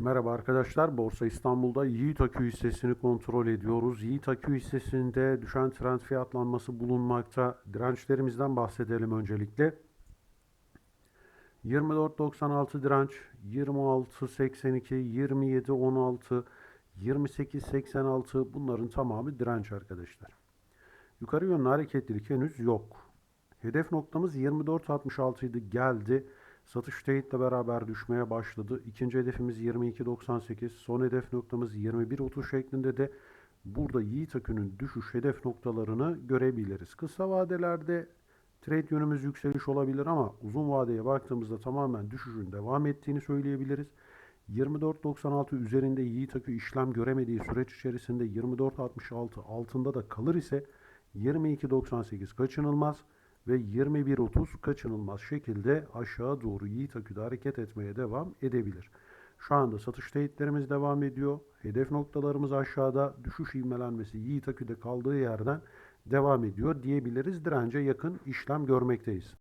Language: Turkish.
Merhaba arkadaşlar. Borsa İstanbul'da Yiğit Akü hissesini kontrol ediyoruz. Yiğit Akü hissesinde düşen trend fiyatlanması bulunmakta. Dirençlerimizden bahsedelim öncelikle. 24.96 direnç, 26.82, 27.16, 28.86 bunların tamamı direnç arkadaşlar. Yukarı yönlü hareketlilik henüz yok. Hedef noktamız 24.66 idi geldi. Satış teyitle beraber düşmeye başladı. İkinci hedefimiz 22.98. Son hedef noktamız 21.30 şeklinde de burada Yiğit Akü'nün düşüş hedef noktalarını görebiliriz. Kısa vadelerde trade yönümüz yükseliş olabilir ama uzun vadeye baktığımızda tamamen düşüşün devam ettiğini söyleyebiliriz. 24.96 üzerinde Yiğit Akü işlem göremediği süreç içerisinde 24.66 altında da kalır ise 22.98 kaçınılmaz ve 21.30 kaçınılmaz şekilde aşağı doğru Yiğit Akü'de hareket etmeye devam edebilir. Şu anda satış teyitlerimiz devam ediyor. Hedef noktalarımız aşağıda. Düşüş ivmelenmesi Yiğit Akü'de kaldığı yerden devam ediyor diyebiliriz. Dirence yakın işlem görmekteyiz.